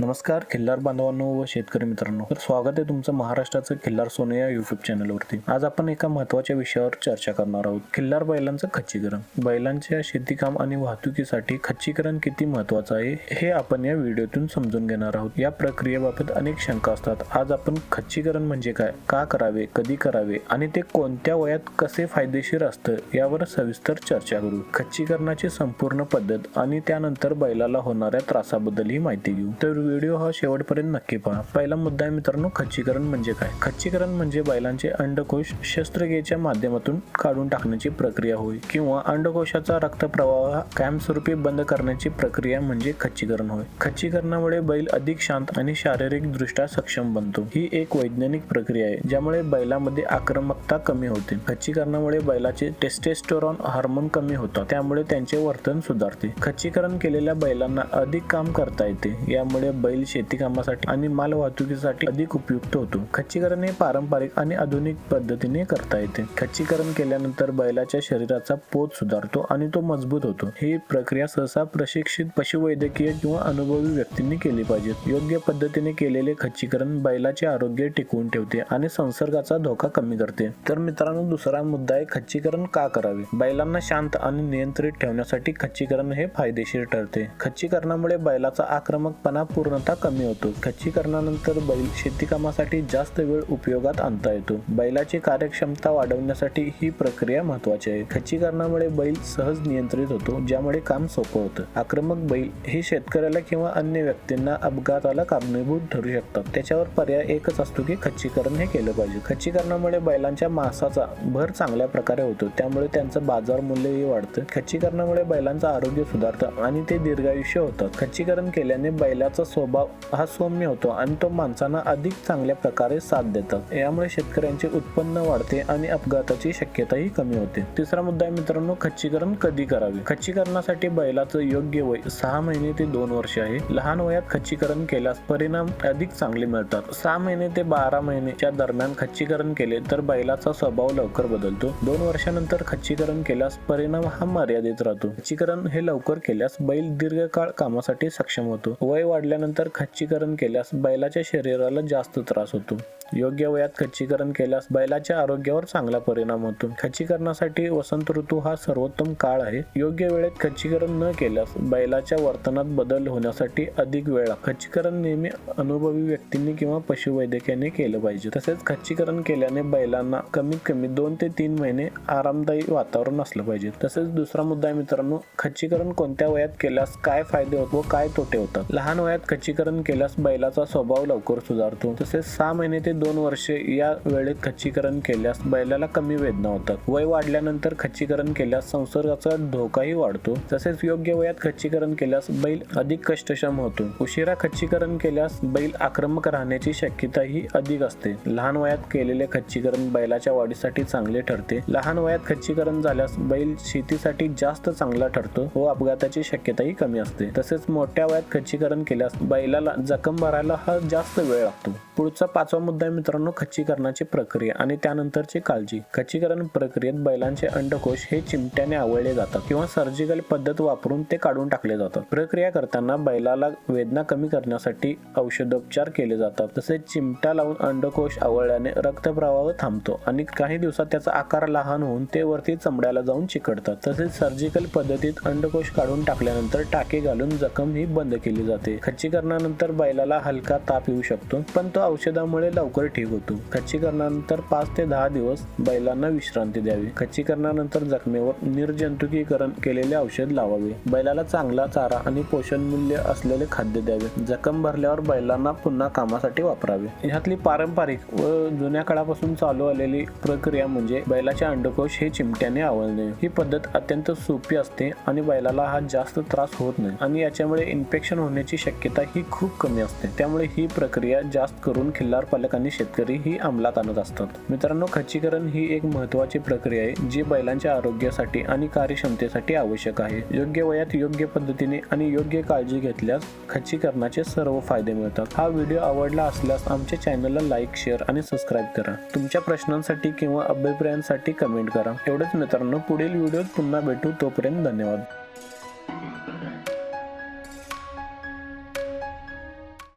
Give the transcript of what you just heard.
नमस्कार खिल्लार बांधवांनो व शेतकरी मित्रांनो. तर स्वागत आहे तुमचं महाराष्ट्राचं खिल्लार सोने या युट्यूब चॅनलवरती आज आपण एका महत्त्वाच्या विषयावर चर्चा करणार आहोत. खिल्लार बैलांचं खच्चीकरण. बैलांच्या शेतीकाम आणि वाहतुकीसाठी खच्चीकरण किती महत्वाचं आहे हे आपण या व्हिडिओतून समजून घेणार आहोत. या प्रक्रियेबाबत अनेक शंका असतात. आज आपण खच्चीकरण म्हणजे काय का करावे कधी करावे आणि ते कोणत्या वयात कसे फायदेशीर असतं यावर सविस्तर चर्चा करू. खच्चीकरणाची संपूर्ण पद्धत आणि त्यानंतर बैलाला होणाऱ्या त्रासाबद्दलही माहिती घेऊ. तर व्हिडिओ हा शेवटपर्यंत नक्की पहा. पहिला मुद्दा आहे मित्रांनो खच्चीकरण म्हणजे काय? खच्चीकरण म्हणजे बैलांचे अंडकोश शस्त्रक्रियेच्या माध्यमातून काढून टाकण्याची प्रक्रिया होय किंवा अंडकोशाचा रक्तप्रवाह कायमस्वरूपी बंद करण्याची प्रक्रिया म्हणजे खच्चीकरण होय. खच्चीकरणामुळे बैल अधिक शांत आणि शारीरिक दृष्ट्या सक्षम बनतो. ही एक वैज्ञानिक प्रक्रिया आहे ज्यामुळे बैलामध्ये आक्रमकता कमी होते. खच्चीकरणामुळे बैलाचे टेस्टेस्टोरॉन हार्मोन कमी होतात त्यामुळे त्यांचे वर्तन सुधारते. खच्चीकरण केलेल्या बैलांना अधिक काम करता येते यामुळे बैल शेती कामासाठी आणि माल वाहतुकीसाठी अधिक उपयुक्त होतो. खच्चीकरण हे पारंपरिक आणि आधुनिक पद्धतीने करता येते. खच्चीकरण केल्यानंतर बैलाच्या शरीराचा पोत सुधारतो आणि तो मजबूत होतो. ही प्रक्रिया सहसा प्रशिक्षित पशुवैद्यकीय किंवा अनुभवी व्यक्तींनी केली पाहिजे. योग्य पद्धतीने केलेले खच्चीकरण बैलाचे आरोग्य टिकवून ठेवते आणि संसर्गाचा धोका कमी करते. तर मित्रांनो दुसरा मुद्दा आहे खच्चीकरण का करावे? बैलांना शांत आणि नियंत्रित ठेवण्यासाठी खच्चीकरण हे फायदेशीर ठरते. खच्चीकरणामुळे बैलाचा आक्रमकपणा पूर्णतः कमी होतो. खच्चीकरणानंतर बैल शेतीकामासाठी जास्त वेळ उपयोगात आणता येतो. बैलाची कार्यक्षमता वाढवण्यासाठी ही प्रक्रिया महत्वाची आहे. खच्चीकरणामुळे बैल सहज नियंत्रित होतो ज्यामुळे काम सोपं होतं. आक्रमक बैल हे शेतकऱ्याला किंवा अन्य व्यक्तींना अपघाताला कारणीभूत ठरू शकतात. त्याच्यावर पर्याय एकच असतो की खच्चीकरण हे केलं पाहिजे. खच्चीकरणामुळे बैलांच्या मांसाचा भर चांगल्या प्रकारे होतो त्यामुळे त्यांचं बाजार मूल्यही वाढतं. खच्चीकरणामुळे बैलांचं आरोग्य सुधारतं आणि ते दीर्घायुष्य होतात. खच्चीकरण केल्याने बैलाचा स्वभाव हा सौम्य होतो आणि तो माणसांना अधिक चांगल्या प्रकारे साथ देतात. यामुळे शेतकऱ्यांचे उत्पन्न वाढते आणि अपघाताची शक्यताही कमी होते. तिसरा मुद्दा आहे मित्रांनो खच्चीकरण कधी करावे? खच्चीकरणासाठी बैलाचं योग्य वय सहा महिने ते दोन वर्ष आहे. लहान वयात खच्चीकरण केल्यास परिणाम अधिक चांगले मिळतात. सहा महिने ते बारा महिनेच्या दरम्यान खच्चीकरण केले तर बैलाचा स्वभाव लवकर बदलतो. दोन वर्षानंतर खच्चीकरण केल्यास परिणाम हा मर्यादित राहतो. खच्चीकरण हे लवकर केल्यास बैल दीर्घकाळ कामासाठी सक्षम होतो. वय वाढल्यानंतर खच्चीकरण केल्यास बैलाच्या शरीराला जास्त त्रास होतो. योग्य वयात खच्चीकरण केल्यास बैलाच्या आरोग्यावर चांगला परिणाम होतो. खच्चीकरणासाठी वसंत ऋतू हा सर्वोत्तम काळ आहे. योग्य वेळेत खच्चीकरण न केल्यास बैलाच्या वर्तनात बदल होण्यासाठी अधिक वेळ खच्चीकरण नेहमी अनुभवी व्यक्तींनी किंवा पशुवैद्यकाने केलं पाहिजे. तसेच खच्चीकरण केल्याने बैलांना कमीत कमी दोन ते तीन महिने आरामदायी वातावरण असलं पाहिजे. तसेच दुसरा मुद्दा मित्रांनो खच्चीकरण कोणत्या वयात केल्यास काय फायदे होत व काय तोटे होतात? लहान वयात खच्चीकरण केल्यास बैलाचा स्वभाव लवकर सुधारतो. तसेच सहा महिने ते दोन वर्षे या वेळेत खच्चीकरण केल्यास बैलाला कमी वेदना होतात. वय वाढल्यानंतर खच्चीकरण केल्यास संसर्गाचा धोकाही वाढतो. तसेच योग्य वयात खच्चीकरण केल्यास बैल अधिक कष्टक्षम होतो. उशिरा खच्चीकरण केल्यास बैल आक्रमक राहण्याची शक्यता ही अधिक असते. लहान वयात केलेले खच्चीकरण बैलाच्या वाढीसाठी चांगले ठरते. लहान वयात खच्चीकरण झाल्यास बैल शेतीसाठी जास्त चांगला ठरतो. व अपघाताची शक्यताही कमी असते. तसेच मोठ्या वयात खच्चीकरण केल्यास बैलाला जखम भरायला हा जास्त वेळ लागतो. पुढचा पाचवा मुद्दा आहे मित्रांनो खच्चीकरणाची प्रक्रिया आणि त्यानंतरची काळजी. खच्चीकरण प्रक्रियेत बैलांचे अंडकोश हे चिमट्याने आवळले जातात किंवा सर्जिकल पद्धत वापरून ते काढून टाकले जातात. प्रक्रिया करताना बैलाला वेदना कमी करण्यासाठी औषधोपचार केले जातात. तसेच चिमटा लावून अंडकोश आवळल्याने रक्तप्रवाह थांबतो आणि काही दिवसात त्याचा आकार लहान होऊन ते वरती चमड्याला जाऊन चिकटतात. तसेच सर्जिकल पद्धतीत अंडकोश काढून टाकल्यानंतर टाके घालून जखम ही बंद केली जाते. खच्ची खच्चीकरणानंतर बैलाला हलका ताप येऊ शकतो पण तो औषधामुळे लवकर ठीक होतो. खच्चीकरणानंतर पाच ते दहा दिवस बैलांना विश्रांती द्यावी. खच्चीकरणानंतर जखमेवर निर्जंतुकीकरण केलेले औषध लावावे. बैलाला चांगला चारा आणि पोषण मूल्य असलेले खाद्य द्यावे. जखम भरल्यावर बैलांना पुन्हा कामासाठी वापरावे. ह्यातली पारंपरिक व जुन्या काळापासून चालू आलेली प्रक्रिया म्हणजे बैलाचे अंडकोश हे चिमट्याने आवळणे. ही पद्धत अत्यंत सोपी असते आणि बैलाला हा जास्त त्रास होत नाही आणि याच्यामुळे इन्फेक्शन होण्याची शक्यता ही खूप कमी असते. त्यामुळे ही प्रक्रिया जास्त करून खिल्लार पालक आणि शेतकरी ही अंमलात आणत असतात. मित्रांनो खच्चीकरण ही एक महत्वाची प्रक्रिया आहे जी बैलांच्या आरोग्यासाठी आणि कार्यक्षमतेसाठी आवश्यक आहे. योग्य वयात योग्य पद्धतीने आणि योग्य काळजी घेतल्यास खच्चीकरणाचे सर्व फायदे मिळतात. हा व्हिडिओ आवडला असल्यास आमच्या चॅनलला लाईक शेअर आणि सबस्क्राईब करा. तुमच्या प्रश्नांसाठी किंवा अभिप्रायांसाठी कमेंट करा. एवढेच मित्रांनो पुढील व्हिडिओत पुन्हा भेटू. तोपर्यंत धन्यवाद.